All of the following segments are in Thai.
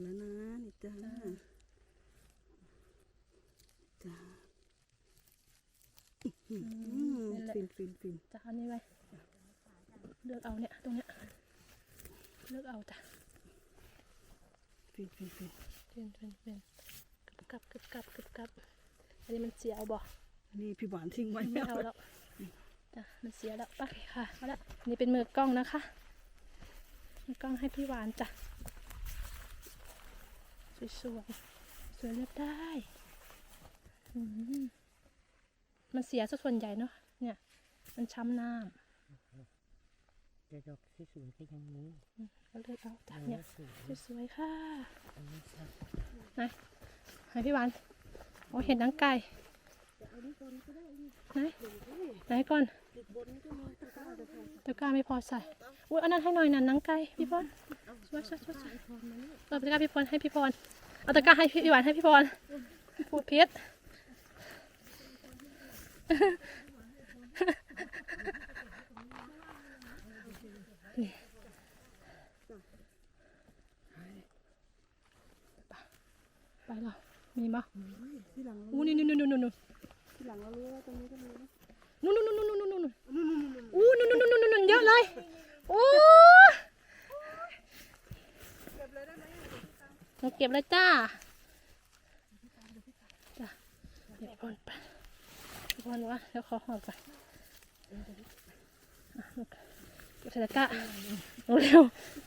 แล้วนะนี่จ้าจ้าอืมนั่นแหละฟินฟินฟินจะเอานี่ไว้เลือกเอาเนี่ยตรงเนี้ยเลือกเอาจ้ะฟินฟินฟินเป็นเป็นเป็นกึบกับกึบกับกึบกับอันนี้มันเสียเอาบ่นี่พี่หวานทิ้งไว้ไม่เอาแล้วจ้ะมันเสียแล้วไปค่ะเอาละอันนี่เป็นมือกล้องนะคะมือกล้องให้พี่หวานจ้ะ สวยๆสวยเลือกได้อืมมันเสียซะส่วนใหญ่เนาะเนี่ย มันช้ำน้แต่ดอกสวยๆก็ยังมีำก็เลือกเอาจ้ะอันเนี่นี้ยสวยสวยๆค่ะอันนี้ชัดให้พี่หวานโอ้เห็นหนังไก่ ไหนไหนก่อนตะกร้าไม่พอใส่อุ้ยอันนั้นให้หน่อยนะนังไก่พี่พรสวยสวยสวยสวยเอาตะกร้าพี่พรให้พี่พรเอาตะกร้าให้พี่หวานให้พี่พรพูดเพี้ยไปแล้วมีมั้ยที่หลังอู้นี่นี่นี่นี่นี่ ลังเรารู้ว่าตรงนี้ก็มีนะนู่นนู่นนู่นนู่นนู่นนู่นอู้นู่นนู่นนู่นนู่นนู่นเยอะเลยโอ้เราเก็บเลยจ้าจ้าเดี๋ยวพอนไปพอนวะเดี๋ยวขอหอมก่อนอะลูกเก็บใส่ตะกร้าเร็ว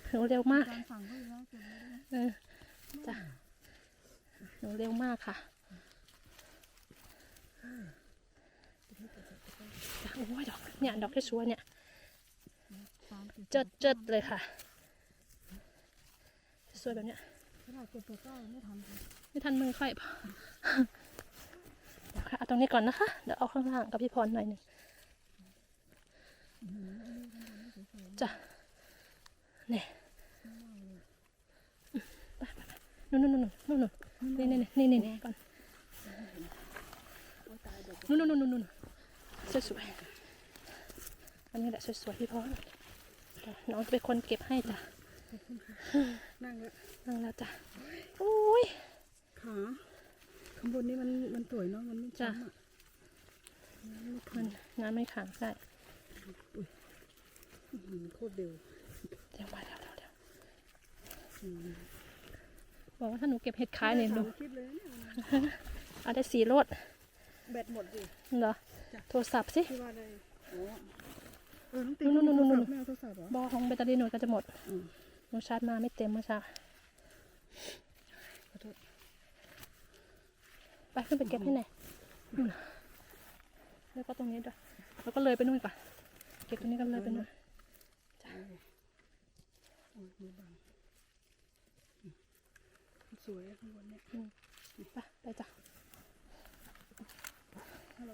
หนูเร็วมากการสั่งเขาอยู่แล้วเก็บไว้ด้วยเออจ้ะหนูเร็วมากค่ะจ้ะ โอ้ยดอกเนี่ยดอกที่สวยเนี่ยตามติดเจิดเจิดเลยค่ะ สวยแบบเนี้ยขนาดเก็บตัวก็ไม่ทันค่ะไม่ทันมือค่อยเดี๋ยวค่ะเอาตรงนี้ก่อนนะคะ เดี๋ยวเอาข้างล่างกับพี่พรหน่อยหนึ่งจ้ะเนี่ยไปไปไปนู่นนู่นนู่นนู่นนู่นนี่นี่นี่นี่นี่ก่อน นู่นนู่นนู่นนู่นสวยสวยๆอันนี้แหละสวยๆพี่พรจ้ะน้องจะเป็นคนเก็บให้จ้ะนั่งแล้วนั่งแล้วจ้ะโอ้ยขาข้างบนนี้มันมันสวยเนาะมันไม่จ้ะช้ำอะมันงานไม่ขังได้อื้อหือโคตรเร็วเดี๋ยวมาเดี๋ยวเดี๋ยวเดี๋ยวอืมบอกว่าถ้าหนูเก็บเห็ดขายเนี่ยหนูสามคลิปเลยเนี่ยเอาได้สีโรด แบตหมดดิเหรอจ้ะโทรศัพท์สิที่ว่าอะไรโอ้เออน้องติ๊นู่นนู่นนู่นนู่นไม่เอาโทรศัพท์เหรอบอของแบตเตอรี่หนูก็จะหมดอืมหนูชาร์จมาไม่เต็มเมื่อเช้าขอโทษไปขึ้นไปเก็บให้หน่อยนู่นน่ะแล้วก็ตรงนี้ด้วยแล้วก็เลยไปนู่นก่อนเก็บตรงนี้ก็เลยไปนู่นโอ้ยมือบังอืมสวยอะข้างบนเนี่ยไปไปจ้ะถ้าเรา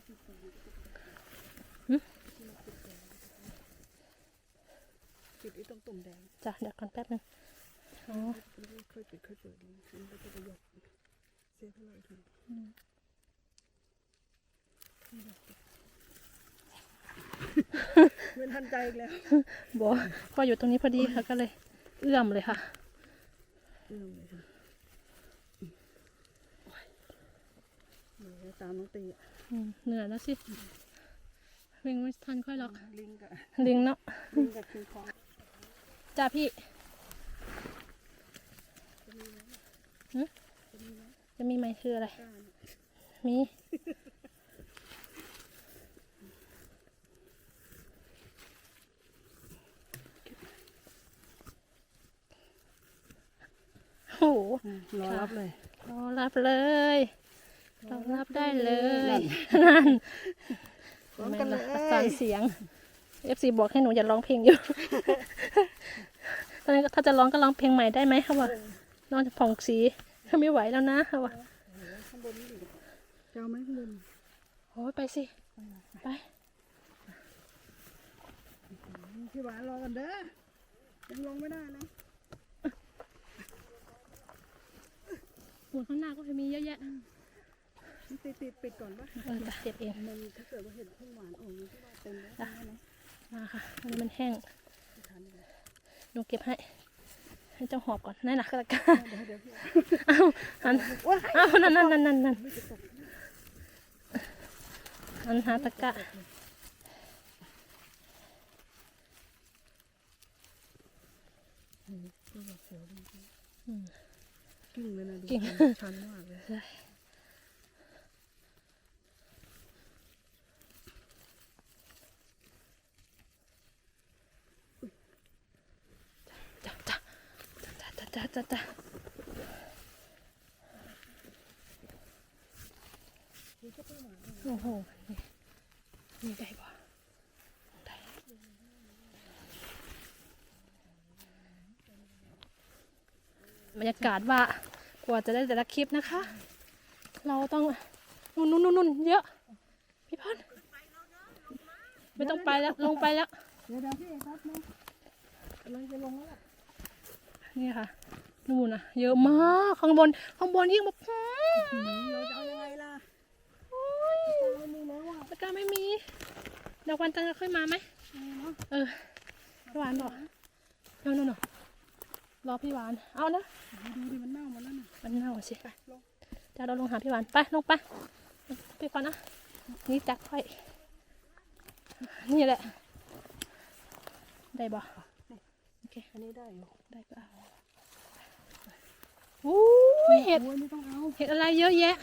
ปิดไฟหึปิดไอ้ตรงตุ่มแดงจ้ะเดี๋ยวก่อนแป๊บนึงอ๋อค่อยปิดค่อยเปิดดูมันก็จะประหยัดเสียเท่าไหร่ทีไม่ทันใจอีกแล้วบอพออยู่ตรงนี้พอดีค่ะก็เลย เอื้อมเลยค่ะเริ่มเลยค่ะอืมโอ้ยเหนื่อยตามน้องตีอะอืม เหนื่อยแล้วสิวิ่งไม่ทันค่อยหรอก ลิงกับลิงเนาะลิงกับคิงคองจ้าพี่หึจะมีไหมคืออะไรกล้าเนี่ยมีโหอืมรอรับเลย รอรับเลย รอรับได้เลย นั่นพร้อมกันเลยประสานเสียง FC บอกให้หนูอย่าร้องเพลงอยู่ตอนนี้ถ้าจะร้องก็ร้องเพลงใหม่ได้ไหมคะว่าน้องจะผ่องสีไม่ไหวแล้วนะคะว่าข้างบนนี่จะเอาไหมข้างบนโอ้ยไปสิ ไปพี่หวานรอกันเด้อยังลงไม่ได้นะหมุนข้างหน้าก็จะมีเยอะแยะ มันติดติดปิดก่อนปะเออจะเก็บเองมันถ้าเกิดว่าเห็นข้างหวานโอ้ยที่ว่าเต็มแล้วจ้ะใช่ไหมมาค่ะอันนี้มันแห้งไม่ทันเลยหนูเก็บให้ใให้เจ้าหอบก่อนนั่นน่ะตะกร้าเดี๋ยวเดี๋ยวพี่เอาหันเอานั่นนั่นนั่นนั่นนั่นหันหาตะกร้ากิ้งเลยนะดูกิ่งชันมากเลย จ้าจ้า จ้าจ้าจ้าโอ้โห นี่ได้ปะได้บรรยากาศว่ากว่าจะได้แต่ละคลิปนะคะ เราต้องนุ่นนุ่นนุ่นนุ่นเยอะ พี่พอนไม่ต้องไปแล้ว ลงไปแล้ว เดี๋ยวเดี๋ยวพี่ครับนะกำลังจะลงแล้วล่ะ นี่ค่ะนู่นนะเยอะมากข้างบนข้างบนยิ่งแบบอื้อเราจะเอายังไงล่ะโอ้ยตะกร้าไม่มีเดี๋ยววันจันทร์จะค่อยมาไหมเออพี่หวานบอกโน่นโน่นโน่นรอพี่หวานเอานะดูดิมันเน่าหมดแล้วน่ะมันเน่าสิไปเดี๋ยวเราลงหาพี่หวานไปลงไปไปก่อนนะนี่จักค่อยนี่แหละได้บ่โอเคอันนี้ได้อยู่ได้ก็เอา อุ้ยเห็ดโอ้ยไม่ต้องเอาเห็ดอะไรเยอะแยะ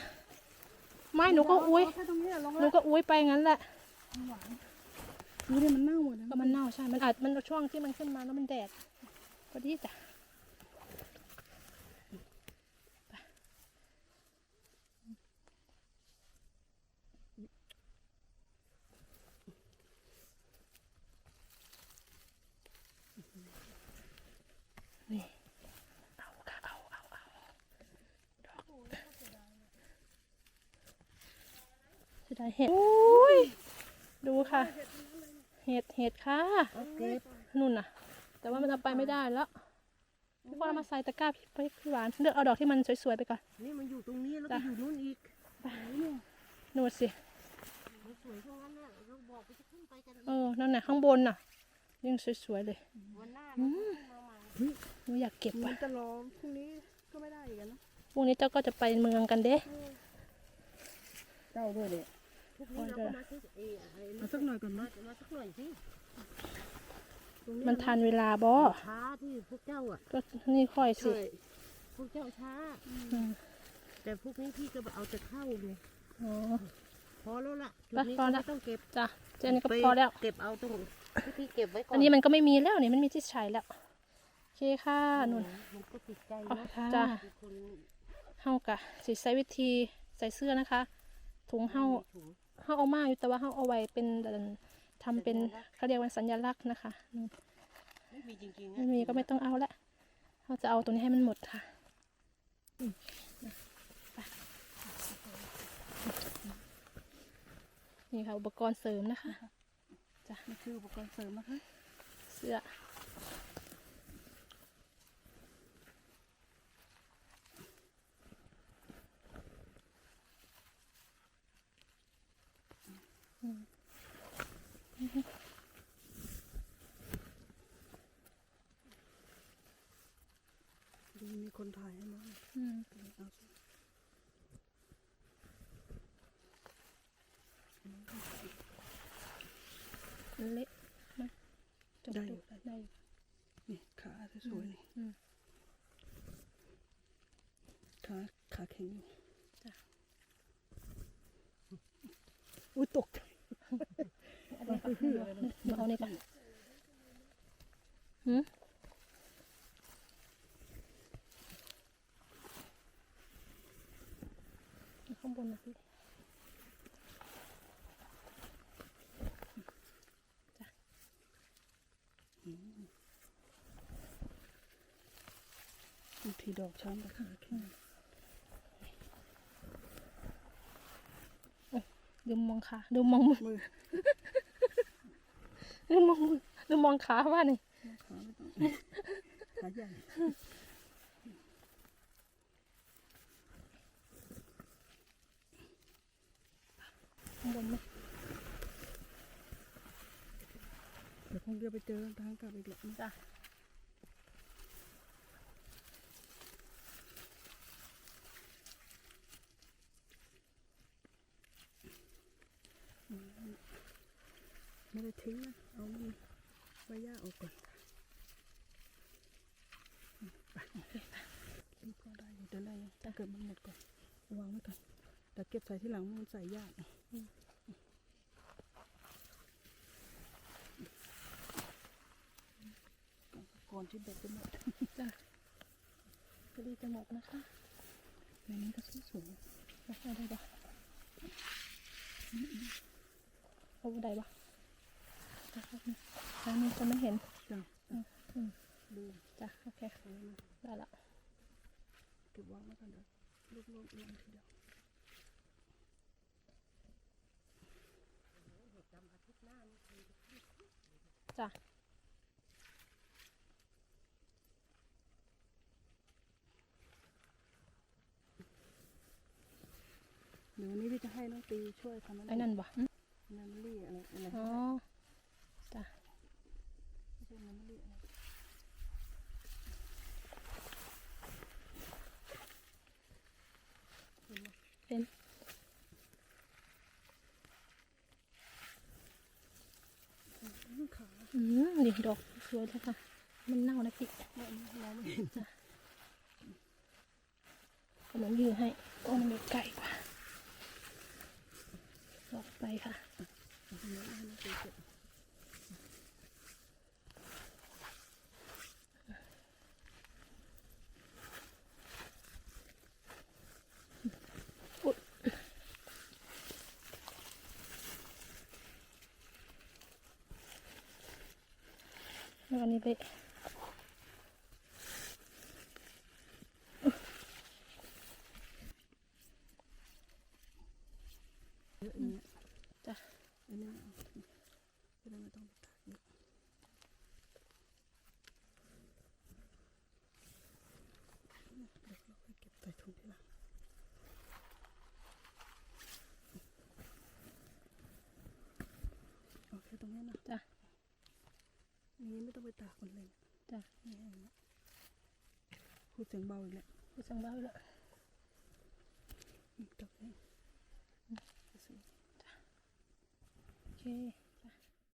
ไม่หนูก็อุ้ยเาแค่ตรงนี้อะลงหแล้นูวก็อุ้ยไปงั้นแหละดูดิมันเน่าหมดนะ ก็มันเน่าใช่ มันอาจมันช่วงที่มันขึ้นมาแล้วมันแดดพอดีจ้ะนี่ เอาค่ะเอาเอาเอาดอกจะ ได้เห็ดอุ้ยดูค่ะ เห็ดเห็ดค่ะเอาเก็บนู่นน่ะ แต่ว่ามันเอาไปไม่ได้แล้วพี่พอเอามาใส่ตะกร้าพี่พี่พี่หวานเลือกเอาดอกที่มันสวยๆไปก่อนนี่มันอยู่ตรงนี้แล้วก็จ้ะอยู่นู่นอีกนู่นสิมันสวยทั้งนั้นน่ะเราบอกไปจะขึ้นไปกันอีกเออนั่นน่ะข้างบนน่ะยิ่งสวยๆเลยวันหน้าเราก็ขึ้นมาใหม่หนูอยากเก็บมัว่ะนจะรอพรุ่งนี้ก็ไม่ได้อีกอะเนอะพรุ่งนี้เจ้าก็จะไปเมืองกันเด้เจ้าด้วยเด็กพวก นี้เราก็มาซื้อเอออะไรมาสักหน่อยก่อนมานะมาสักหน่อยสิตรงมันทันเวลาบ่ช้าที่พวกเจ้าอะก็นี่ค่อยสิใช่พวกเจ้าช้า อืมแต่พวกนี้พี่ก็เอาจะเข้าไงอ๋อพอแล้วล่ะจุดไปนี้พอก็ละไม่ต้องเก็บจ้ะเจนนี้ก็พอแล้ว เก็บเอาตรงที่เก็บไว้ก่อนอันนี้มันก็ไม่มีแล้วนี่มันมีที่ใช้แล้วโอเคค่ะนุ่นมันก็ติดใจเอานะจ้ะมีคนเฮากะสิใช้วิธีใส่เสื้อนะคะ ถุงเฮาถุง เฮาเอามาอยู่แต่ว่าเฮาเอาไว้เป็นเอิ่นทำเป็นเขาเรียกว่าสัญลักษณ์นะคะอืมไม่มีจริงๆไม่นะมีก็ไม่ต้องเอาละเราจะเอาตัวนี้ให้มันหมดค่ะอืมนะไปนี่ค่ะอุปกรณ์เสริมนะคะนี่คืออุปกรณ์เสริมนะคะ เสื้อ ดูมี คนถ่ายให้มั้งอืมเอาสิมันเละไหมจบได้อดูยู่ได้ได้อยู่นี่ขาสวยๆนี่อืมขาขาแข็งอยู่จ้ะอุ้ยตกใจมาเอานี่ก่อนหืมข้างบนนะพี่ บางทีดอกช้ำแต่ขาแข็งลืมมองขาลืมองมือมือลืมองมือลืมองขาว่านี่ขาไงขาใหญ่ข้างบนไหมเดี๋ยวคงเดียวไปเจอทางกลับอีกแล้วจ้ะ ไม่ได้ทิ้งนะ เอามัน ใบหญ้าออกก่อนอืมไปนี่พอได้อยู่เดี๋ยวได้ยังถ้าเกิดมันหมดก่อนวางไว้ก่อนแต่เก็บใส่ที่หลังมันใส่ยากก่อนที่เบ็ดจะหมดจ้ะพอดีจะหมดนะคะในนี้ก็สวยไม่ใช่ได้ปะเอาได้ปะ ทางนี้จะไม่เห็นๆจ้ะอืมอืมดูจ้ะโอเคเอาไว้นะได้ละเก็บวางไว้ก่อนเดี๋ยวลูกๆลงทีเดียวจ้ะเดี๋ยววันนี้พี่จะให้น้องตีช่วยทำไอ้นั่นปะอืมแมมลี่อะไรอะไรอ๋อ จ้ะเห็นไหมเป็นอืมนี่ดอกสวยเลยค่ะ มันเน่านะพี่เราไม่เห็นขนมยืนให้โอ้มันมีไก่กว่า ดอกไปค่ะ เอาเนื้อให้น้องตีเก็บ แล้วอันนี้ไป เยอะอย่างเงี้ย จ้ะ อันนี้เอาจะได้ไม่ต้องไปตากเยอะเดี๋ยวเราไปเก็บใส่ถุงทีหลังโอเคตรงนี้นะ จ้ะ อย่างนี้ไม่ต้องไปตากมันเลย จ้ะ นี่เองนะ พูดเสียงเบาอีกแล้วผู้สังเบ้าแล้วอืมตรงนี้สวยโอเค